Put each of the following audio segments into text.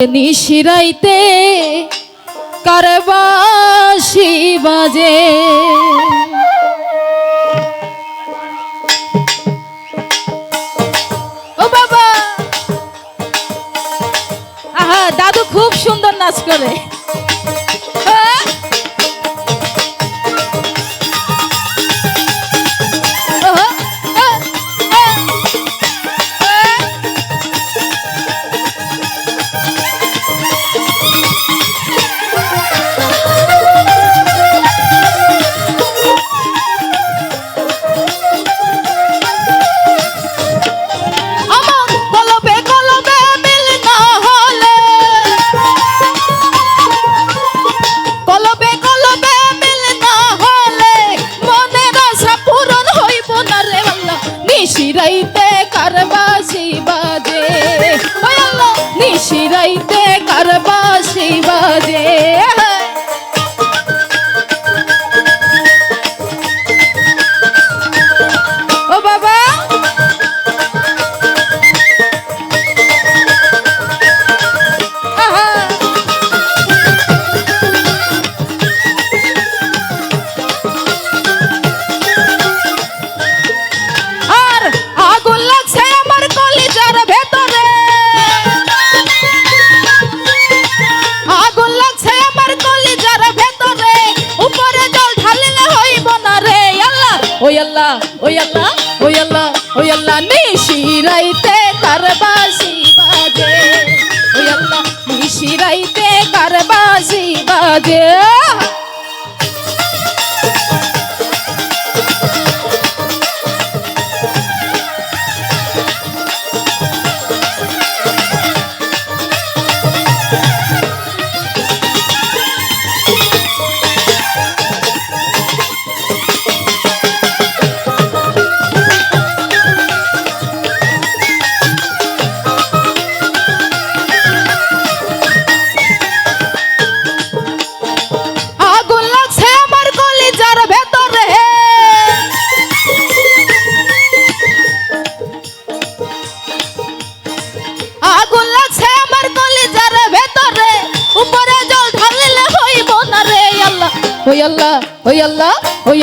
নিশিরাইতে কারবাসি বাজে। ও বাবা! আহা দাদু খুব সুন্দর নাচ করে। আল্লাহ, ওই আল্লাহ ওই আল্লাহ ওই আল্লাহ নিশিরাইতে কারবাসি বাজে ওই আল্লাহ নিশিরাইতে কারবাসি বাজে।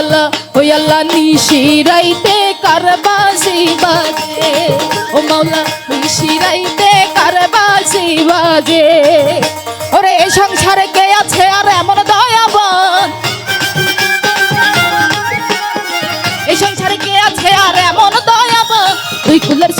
আল্লাহ ওই আল্লাহ নিশিরাইতে কারবাসি বাজে। ও মাওলা নিশিরাইতে কারবাসি বাজে। ওরে এই সংসারে কে আছে আর এমন দয়াবান? এই সংসারে কে আছে আর এমন দয়াবান? তুই কুলের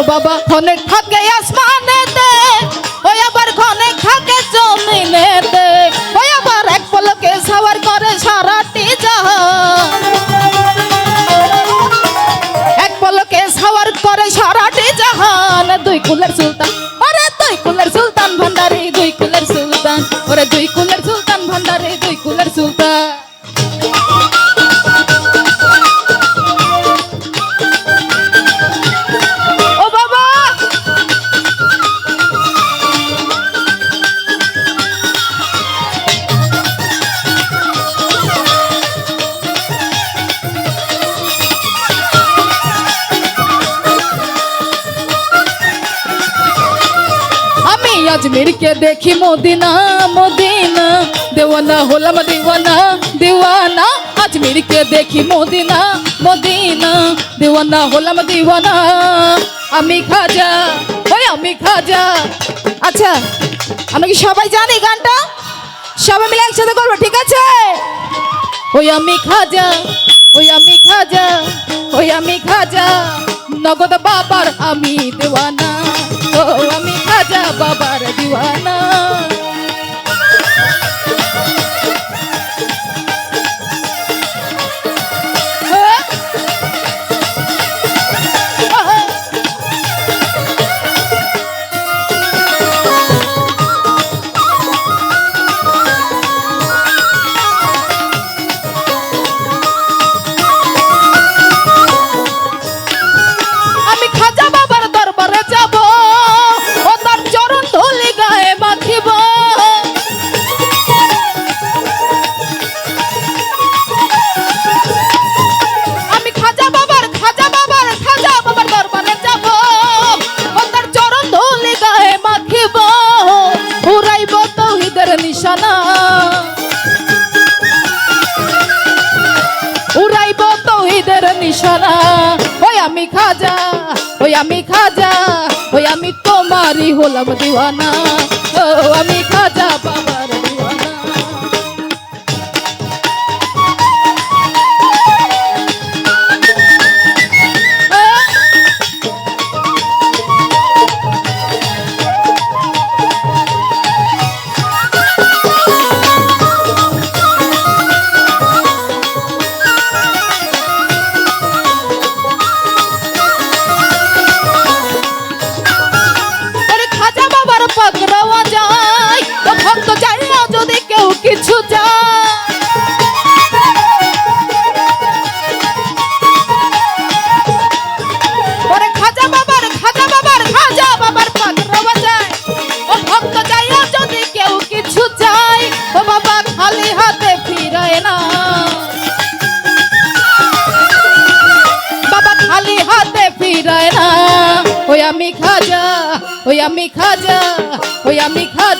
ও বাবা অনেক থাকে আসমানেতে, ওই আবার অনেক থাকে জমিনেতে, ওই আবার এক পলকে সাওয়ার করে সারাটি জাহান। এক পলকে সাওয়ার করে সারাটি জাহান, দুই কুলের সুলতান আজমিরকে দেখি মদিনা মদিনা। দেওয়ানা হলাম দিওয়ানা দিওয়ানা। আজমিরকে দেখি মদিনা মদিনা। দেওয়ানা হলাম দিওয়ানা। আমি খাজা, ওই আমি খাজা। আচ্ছা আমরা কি সবাই জানি গানটা? সবাই মিলে একসাথে করব, ঠিক আছে? ওই আমি খাজা, ওই আমি খাজা, ওই আমি খাজা। নগদ বাবার আমি দেওয়ানা। ও, আমি খাজা বাবার দিওয়ানা নিশানা উড়াইব তৌহিদের নিশানা। ওই আমি খাজা, ওই আমি খাজা, ওই আমি তোমারই হলাম দিওয়ানা। ও ফিরায় না। ওই আমি খাজা ওই আমি খাজা ওই আমি খাজা।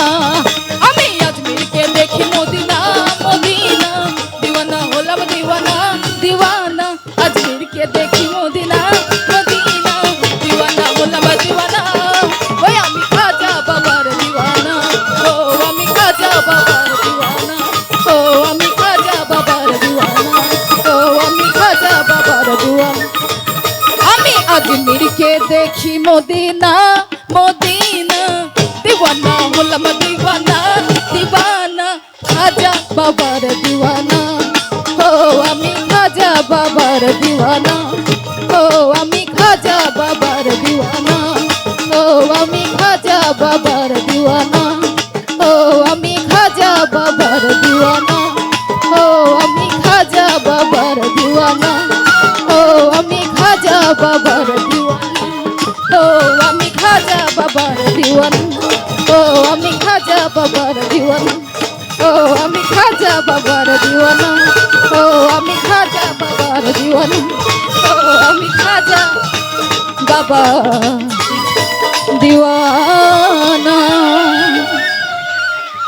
দেখি মদিনা মদিনা। দিওয়ানা হলাম দিওয়ানা দিওয়ানা। খাজা বাবার দিওয়ানা। ও, আমি খাজা বাবার দিওয়ানা। ও, আমি খাজা বাবার দিওয়ানা। ও, আমি খাজা বাবার দিওয়ানা। ও, আমি খাজা বাবার দিওয়ানা। দিওয়ানা। ও, আমি খাজা বাবার দিওয়ানা। ও, আমি খাজা বাবার দিওয়ানা। ও, আমি খাজা বাবার দিওয়ানা। ও, আমি খাজা বাবা দিওয়ানা।